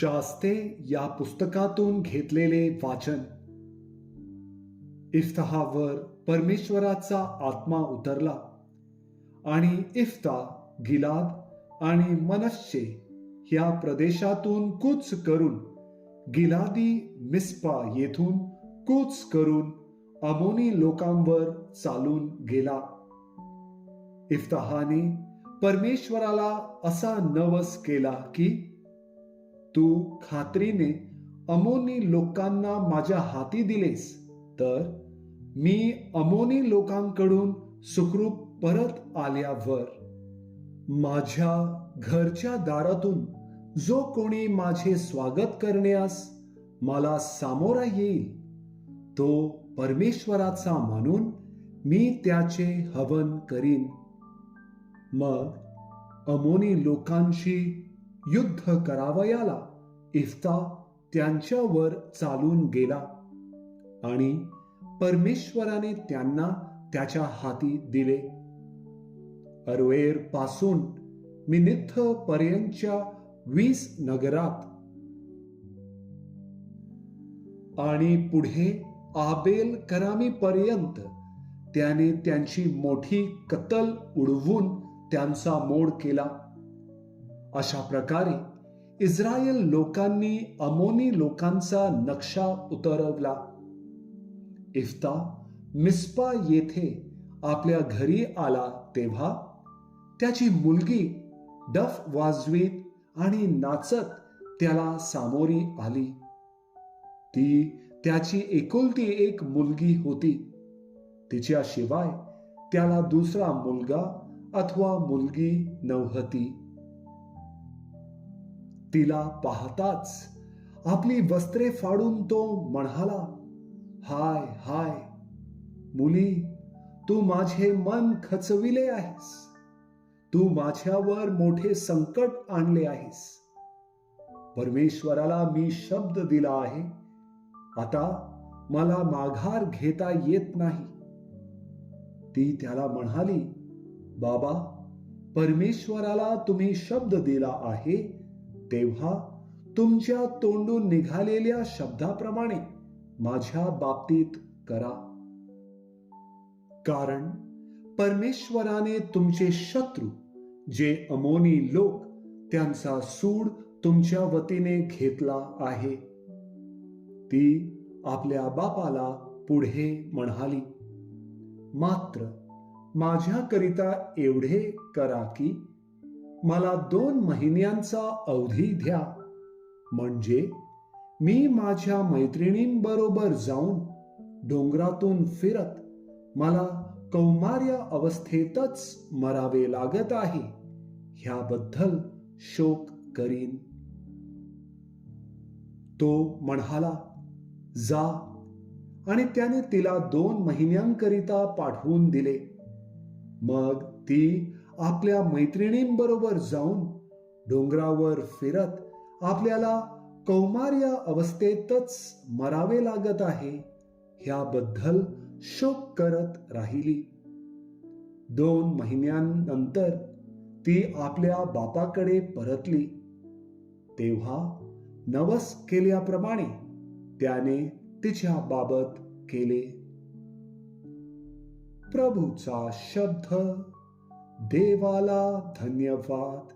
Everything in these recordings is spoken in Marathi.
शास्ते या पुस्तकातून घेतलेले वाचन. इफ्तहावर परमेश्वराचा आत्मा उतरला आणि इफ्ता गिलाद आणि मनश्शे या प्रदेशातून कूच करून गिलादी मिस्पा येथून कूच करून अमोनी लोकांवर चालून गेला. इफ्तहाने परमेश्वराला असा नवस केला की तू खात्रीने अमोनी लोकांना माझ्या हाती दिलेस. तर मी अमोनी लोकांकडून सुखरूप परत आल्यावर माझ्या घरच्या दारातून जो कोणी माझे स्वागत करण्यास मला सामोरा येईल तो परमेश्वराचा मानून मी त्याचे हवन करीन. मग अमोनी लोकांशी युद्ध करावयाला इफ्ता त्यांच्यावर चालून गेला. आणि परमेश्वराने त्यांना त्याच्या हाती दिले. अरवेरपासून मिनिथ पर्यंतच्या वीस नगरात. आणि पुढे आबेल करामी पर्यंत त्याने त्यांची मोठी कत्तल उडवून त्यांचा मोड केला. अशा प्रकारे इस्रायल लोकांनी अमोनी लोकांचा नक्षा उतरवला. इफ्ता मिस्पा येथे आपल्या घरी आला तेव्हा त्याची मुलगी डफ वाजवीत आणि नाचत त्याला सामोरी आली. ती त्याची एकुलती एक मुलगी होती. तिच्याशिवाय त्याला दुसरा मुलगा अथवा मुलगी नव्हती. तिला पाहताच आपली वस्त्रे फाडून तो म्हणाला हाय हाय मुली तू माझे मन खचविले आहेस. तू माझ्यावर मोठे संकट आणले आहेस. परमेश्वराला मी शब्द दिला आहे. आता मला माघार घेता येत नाही. ती त्याला म्हणाली बाबा परमेश्वराला तुम्ही शब्द दिला आहे. तेव्हा तुमच्या तोंडून निघालेल्या शब्दाप्रमाणे माझ्या बाबतीत करा. कारण परमेश्वराने तुमचे शत्रू जे अमोनी लोक त्यांचा सूड तुमच्या वतीने घेतला आहे. ती आपल्या बापाला पुढे म्हणाली मात्र माझ्याकरिता एवढे करा की मला दोन महिन्यांचा अवधी द्या. म्हणजे मी माझ्या मैत्रिणींबरोबर जाऊन डोंगरातून फिरत मला कौमार्य अवस्थेतच मरावे लागत आहे ह्याबद्दल शोक करीन. तो म्हणाला जा. आणि त्याने तिला दोन महिन्यांकरिता पाठवून दिले. मग ती आपल्या मैत्रिणींबरोबर जाऊन डोंगरावर फिरत आपल्याला कौमार्य अवस्थेतच मरावे लागत आहे ह्याबद्दल शोक करत राहिली. दोन महिन्यांनंतर ती आपल्या बापाकडे परतली. तेव्हा नवस केल्याप्रमाणे त्याने तिच्या बाबत केले. प्रभूचा शब्द देवाला धन्यवाद.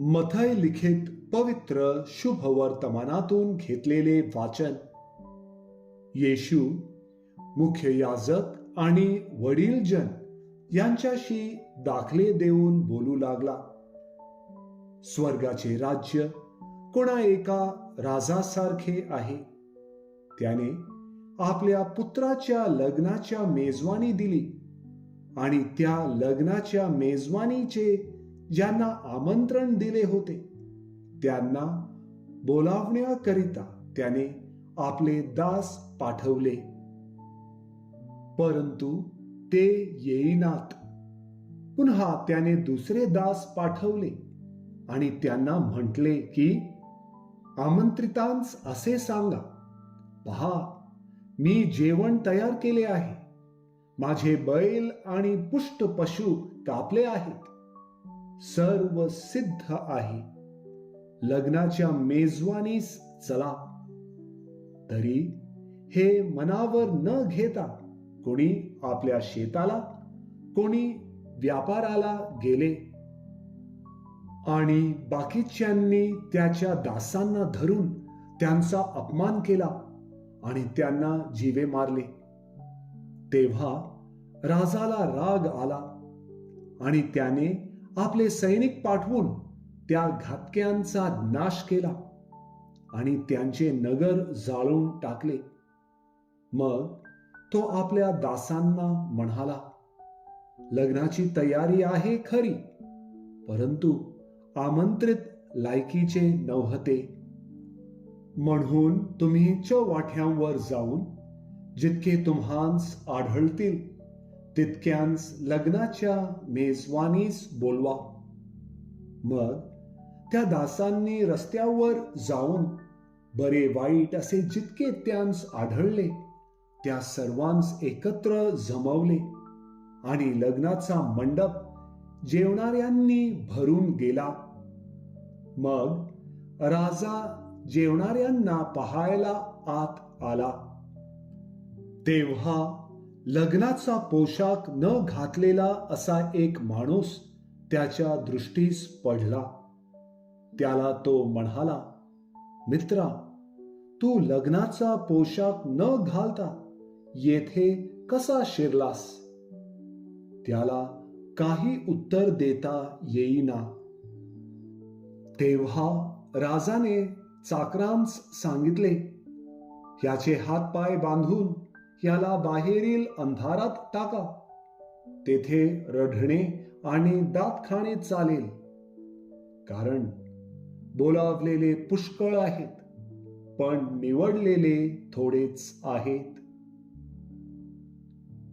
मथय लिखित पवित्र शुभ वर्तमानातून घेतलेले वाचन. येशू मुख्य याजक आणि वडीलजन यांच्याशी दाखले देऊन बोलू लागला. स्वर्गाचे राज्य कोणा एका राजासारखे आहे. त्याने आपल्या पुत्राच्या लग्नाच्या मेजवानी दिली आणि त्या लग्नाच्या मेजवानीचे ज्यांना आमंत्रण दिले होते त्यांना बोलावण्याकरिता त्याने आपले दास पाठवले. परंतु ते येईनात. पुन्हा त्याने दुसरे दास पाठवले आणि त्यांना म्हटले की आमंत्रितांस असे सांगा पहा मी जेवण तयार केले आहे. माझे बैल आणि पुष्ट पशु कापले आहेत. सर्व सिद्ध आहे. लग्नाच्या मेजवानीस चला. तरी हे मनावर न घेता कोणी आपल्या शेताला कोणी व्यापाराला गेले. आणि बाकीच्यांनी त्याच्या दासांना धरून त्यांचा अपमान केला आणि त्यांना जीवे मारले. तेव्हा राजाला राग आला आणि त्याने आपले सैनिक पाठवून त्या घातक्यांचा नाश केला आणि त्यांचे नगर जाळून टाकले. मग तो आपल्या दासांना म्हणाला लग्नाची तयारी आहे खरी परंतु आमंत्रित लायकीचे नव्हते. म्हणून तुम्ही चवाठ्यांवर जाऊन जितके तुम्हांस आढळतील तितक्यांस लग्नाच्या मेजवानीस बोलवा. मग त्या दासांनी रस्त्यावर जाऊन बरे वाईट असे जितके त्यांस आढळले त्या सर्वांस एकत्र जमवले. आणि लग्नाचा मंडप जेवणाऱ्यांनी भरून गेला. मग राजा जेवणाऱ्यांना पाहायला आत आला. तेव्हा लग्नाचा पोशाख न घातलेला असा एक माणूस त्याच्या दृष्टीस पडला. त्याला तो म्हणाला मित्रा तू लग्नाचा पोशाख न घालता येथे कसा शिरलास? त्याला काही उत्तर देता येईना. तेव्हा राजाने चाकरांस सांगितले याचे हात पाय बांधून याला बाहेरील अंधारात टाका. तेथे रढणे आणि दात खाणे चालेल. कारण बोलावलेले पुष्कळ आहेत पण निवडलेले थोडेच आहेत.